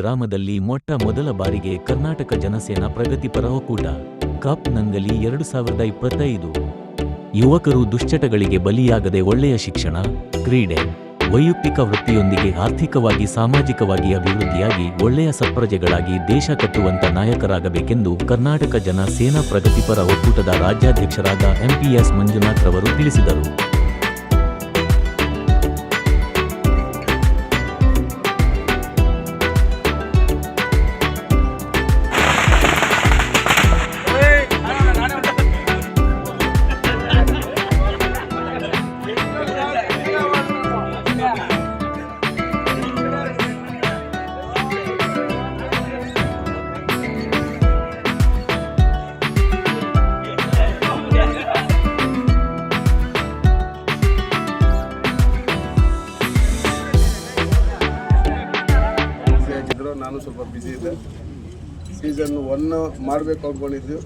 ಗ್ರಾಮದಲ್ಲಿ ಮೊಟ್ಟ ಮೊದಲ ಬಾರಿಗೆ ಕರ್ನಾಟಕ ಜನಸೇನಾ ಪ್ರಗತಿಪರ ಒಕ್ಕೂಟ ಕಪ್ ನಂಗಲಿ ಎರಡು ಸಾವಿರದ ಇಪ್ಪತ್ತೈದು. ಯುವಕರು ದುಶ್ಚಟಗಳಿಗೆ ಬಲಿಯಾಗದೆ ಒಳ್ಳೆಯ ಶಿಕ್ಷಣ, ಕ್ರೀಡೆ, ವೈಯಕ್ತಿಕ ವೃತ್ತಿಯೊಂದಿಗೆ ಆರ್ಥಿಕವಾಗಿ ಸಾಮಾಜಿಕವಾಗಿ ಅಭಿವೃದ್ಧಿಯಾಗಿ ಒಳ್ಳೆಯ ಸತ್ಪ್ರಜೆಗಳಾಗಿ ದೇಶ ಕಟ್ಟುವಂತ ನಾಯಕರಾಗಬೇಕೆಂದು ಕರ್ನಾಟಕ ಜನ ಸೇನಾ ಪ್ರಗತಿಪರ ಒಕ್ಕೂಟದ ರಾಜ್ಯಾಧ್ಯಕ್ಷರಾದ ಎಂಪಿಎಸ್ ಮಂಜುನಾಥ್ ರವರು ತಿಳಿಸಿದರು. ನಾನು ಸ್ವಲ್ಪ ಬ್ಯುಸಿ ಇದ್ದೆ. ಸೀಸನ್ ಒನ್ ಮಾಡಬೇಕು ಅಂದ್ಕೊಂಡಿದ್ದು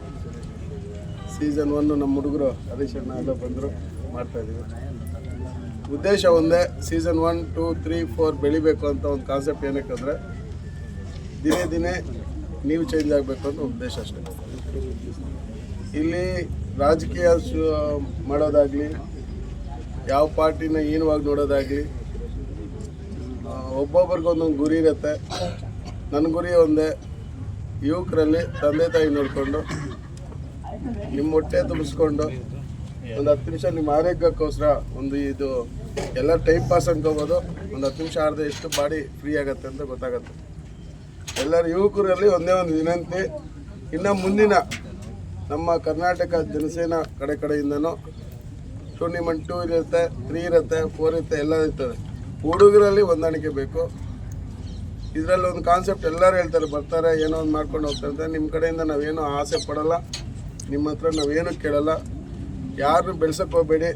ಸೀಸನ್ ಒನ್ನು ನಮ್ಮ ಹುಡುಗರು ಹರೀಶ್ ಅಣ್ಣ ಎಲ್ಲ ಬಂದರು ಮಾಡ್ತಾಯಿದ್ದೀವಿ ಉದ್ದೇಶ ಒಂದೇ season one two three four ಬೆಳಿಬೇಕು ಅಂತ ಒಂದು ಕಾನ್ಸೆಪ್ಟ್ ಏನಕ್ಕೆ ದಿನೇ ದಿನೇ ನೀವು ಚೇಂಜ್ ಆಗಬೇಕು ಅಂತ ಉದ್ದೇಶ ಅಷ್ಟೇ. ಇಲ್ಲಿ ರಾಜಕೀಯ ಮಾಡೋದಾಗಲಿ, ಯಾವ ಪಾರ್ಟಿನ ಏನುವಾಗಿ ನೋಡೋದಾಗಲಿ ಒಬ್ಬೊಬ್ರಿಗೆ ಒಂದೊಂದು ಗುರಿ ಇರುತ್ತೆ. ನನ್ನ ಗುರಿ ಒಂದೇ. ಯುವಕರಲ್ಲಿ ತಂದೆ ತಾಯಿ ನೋಡಿಕೊಂಡು ನಿಮ್ಮ ಹೊಟ್ಟೆ ತುಂಬಿಸ್ಕೊಂಡು, ಒಂದು ಹತ್ತು ನಿಮಿಷ ನಿಮ್ಮ ಆರೋಗ್ಯಕ್ಕೋಸ್ಕರ ಒಂದು ಇದು ಎಲ್ಲ ಟೈಮ್ ಪಾಸ್ ಅನ್ಕೋಬೋದು. ಒಂದು ಹತ್ತು ನಿಮಿಷ ಆಡದೆ ಎಷ್ಟು ಬಾಡಿ ಫ್ರೀ ಆಗುತ್ತೆ ಅಂತ ಗೊತ್ತಾಗುತ್ತೆ. ಎಲ್ಲರ ಯುವಕರಲ್ಲಿ ಒಂದೇ ಒಂದು ವಿನಂತಿ. ಇನ್ನು ಮುಂದಿನ ನಮ್ಮ ಕರ್ನಾಟಕ ಜನಸೇನಾ ಕಡೆ ಕಡೆಯಿಂದನೂ ಟೂರ್ನಿಮೆಂಟ್ ಟೂ ಇರುತ್ತೆ ತ್ರೀ ಇರುತ್ತೆ ಫೋರ್ ಇರುತ್ತೆ, ಎಲ್ಲ ಇರ್ತದೆ. ಹುಡುಗರಲ್ಲಿ ಹೊಂದಾಣಿಕೆ ಬೇಕು. ಇದರಲ್ಲಿ ಒಂದು ಕಾನ್ಸೆಪ್ಟ್ ಎಲ್ಲರೂ ಹೇಳ್ತಾರೆ, ಬರ್ತಾರೆ, ಏನೋ ಒಂದು ಮಾಡ್ಕೊಂಡು ಹೋಗ್ತಾರೆ ನಿಮ್ಮ ಕಡೆಯಿಂದ ನಾವೇನು ಆಸೆ ಪಡಲ್ಲ, ನಿಮ್ಮ ಹತ್ರ ನಾವೇನು ಕೇಳಲ್ಲ. ಯಾರನ್ನೂ ಬೆಳ್ಸಕ್ಕೆ ಹೋಗಬೇಡಿ.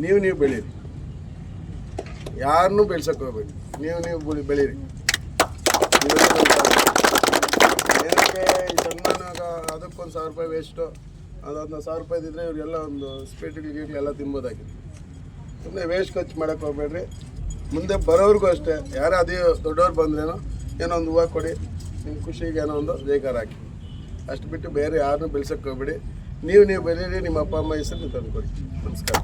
ನೀವು ನೀವು ಬೆಳೀರಿ. ಯಾರನ್ನೂ ಬೆಳ್ಸಕ್ಕೆ ಹೋಗಬೇಡಿ. ನೀವು ನೀವು ಬೆಳಿ- ಬೆಳೀರಿ. ಅದಕ್ಕೊಂದು ಸಾವಿರ ರೂಪಾಯಿ ವೇಸ್ಟು ಅದೊಂದು ಸಾವಿರ ರೂಪಾಯಿ ಇದ್ದರೆ ಇವರೆಲ್ಲ ಒಂದು ಎಲ್ಲ ತಿನ್ಬೋದಾಗಿತ್ತು. ಸುಮ್ಮನೆ ವೇಸ್ಟ್ ಖರ್ಚು ಮಾಡೋಕ್ಕೆ ಹೋಗ್ಬೇಡ್ರಿ. ಮುಂದೆ ಬರೋರ್ಗೂ ಅಷ್ಟೇ. ಯಾರೇ ಅದೇ ದೊಡ್ಡವ್ರು ಬಂದ್ರೇನೋ ಏನೋ ಒಂದು ಹೂವು ಕೊಡಿ ನಿಮ್ಮ ಖುಷಿಗೆ ಏನೋ ಒಂದು ಬೇಕಾರ ಹಾಕಿ. ಅಷ್ಟು ಬಿಟ್ಟು ಬೇರೆ ಯಾರನ್ನೂ ಬೆಳ್ಸಕ್ಕೆ ಹೋಗ್ಬಿಡಿ. ನೀವು ನೀವು ಬೆಳೀರಿ ನಿಮ್ಮ ಅಪ್ಪ, ಅಮ್ಮ ಹೆಸರು ನೀವು ತಂದುಕೊಡಿ. ನಮಸ್ಕಾರ.